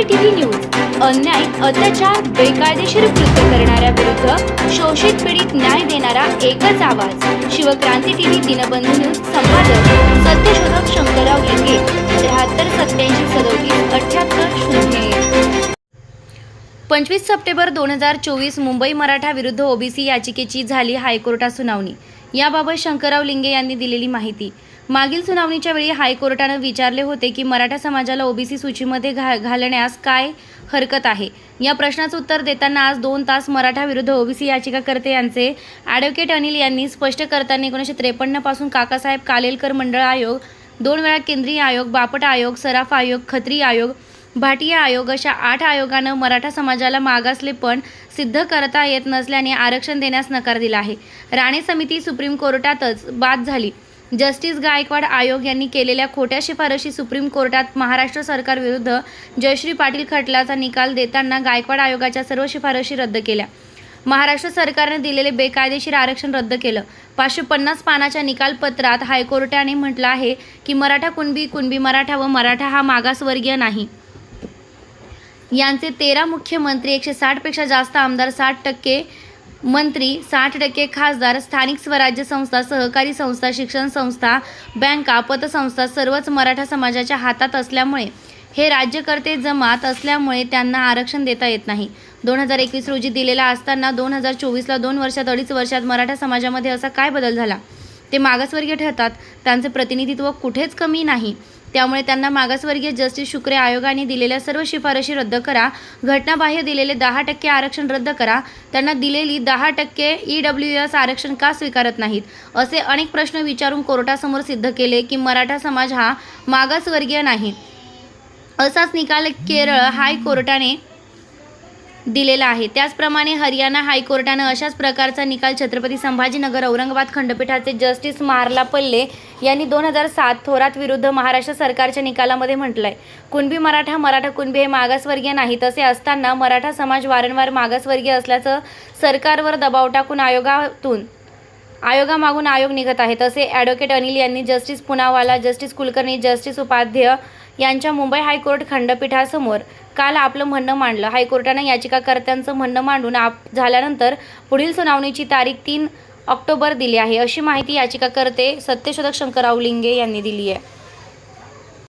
CCTV news अन्याय अत्याचार बेकायदेशीर कृत्य करणाऱ्या विरुद्ध शोषित पीडित न्याय देणारा एकच आवाज. शिवक्रांती टीव्ही दिनबंधू न्यूज संपादक सत्यशोधक शंकरराव लिंगे त्र्याहत्तर सत्याऐंशी सदोतीस अठ्याहत्तर शून्य पंचवीस सप्टेंबर दोन हजार चोवीस मुंबई मराठा विरुद्ध ओबीसी याचिकेची झाली हायकोर्टात सुनावणी. याबाबत शंकरराव लिंगे यांनी दिलेली माहिती. मागील सुनावणीच्या वेळी हायकोर्टानं विचारले होते की मराठा समाजाला ओबीसी सूचीमध्ये घा घालण्यास काय हरकत आहे? या प्रश्नाचं उत्तर देताना आज दोन तास मराठा विरुद्ध ओबीसी याचिकाकर्ते यांचे ॲडव्होकेट अनिल यांनी स्पष्ट करताना एकोणीसशे त्रेपन्नपासून काकासाहेब कालेलकर मंडळ आयोग दोन वेळा केंद्रीय आयोग बापट आयोग सराफ आयोग खत्री आयोग भाटिया आयोग अशा आठ आयोगानं मराठा समाजाला मागासले पण सिद्ध करता येत नसल्याने आरक्षण देण्यास नकार दिला आहे. राणे समिती सुप्रीम कोर्टातच बाद झाली. जस्टिस गायकवाड आयोग यांनी केलेल्या खोट्या शिफारशी सुप्रीम कोर्टात महाराष्ट्र सरकार विरुद्ध जयश्री पाटील खटलाचा निकाल देताना गायकवाड आयोगाच्या सर्व शिफारशी रद्द केल्या. महाराष्ट्र सरकारने दिलेले बेकायदेशीर आरक्षण रद्द केलं. पाचशे पन्नास पानाच्या निकालपत्रात हायकोर्टाने म्हटलं आहे की मराठा कुणबी कुणबी मराठा व मराठा हा मागासवर्गीय नाही. यांचे तेरा मुख्यमंत्री एकशे साठपेक्षा जास्त आमदार साठ टक्के मंत्री साठ टक्के खासदार स्थानिक स्वराज्य संस्था सहकारी संस्था शिक्षण संस्था बँका पतसंस्था सर्वच मराठा समाजाच्या हातात असल्यामुळे हे राज्यकर्ते जमात असल्यामुळे त्यांना आरक्षण देता येत नाही. दोन हजार एकवीस रोजी दिलेला असताना दोन हजार चोवीसला दोन वर्षात अडीच वर्षात मराठा समाजामध्ये असा काय बदल झाला? ते मागासवर्गीय ठरतात. त्यांचे प्रतिनिधित्व कुठेच कमी नाही. त्यामुळे त्यांना मागासवर्गीय जस्टिस शुक्रे आयोगाने दिलेल्या सर्व शिफारशी रद्द करा. घटनाबाह्य दिलेले दहा टक्के आरक्षण रद्द करा. त्यांना दिलेली दहा टक्के ई डब्ल्यू एस आरक्षण का स्वीकारत नाहीत? असे अनेक प्रश्न विचारून कोर्टासमोर सिद्ध केले की मराठा समाज हा मागासवर्गीय नाही. असाच निकाल केरळ हायकोर्टाने दिलेला आहे. त्याचप्रमाणे हरियाणा हायकोर्टानं अशाच प्रकारचा निकाल छत्रपती संभाजीनगर औरंगाबाद खंडपीठाचे जस्टिस मारला पल्ले यांनी दोन हजार सात थोरात विरुद्ध महाराष्ट्र सरकारच्या निकालामध्ये म्हटलंय. कुणबी मराठा मराठा कुणबी हे मागासवर्गीय नाही तसे असताना मराठा समाज वारंवार मागासवर्गीय असल्याचं सरकारवर दबाव टाकून आयोगातून आयोगामागून आयोग निघत आहे तसे ॲडव्होकेट अनिल यांनी justice Poonawala justice Kulkarni justice Upadhyay यांच्या मुंबई हायकोर्ट खंडपीठासमोर काल आपलं म्हणणं मांडलं. हायकोर्टानं याचिकाकर्त्यांचं म्हणणं मांडून आप झाल्यानंतर पुढील सुनावणीची तारीख तीन ऑक्टोबर दिली आहे. अशी माहिती याचिकाकर्ते सत्यशोधक शंकरराव लिंगे यांनी दिली आहे.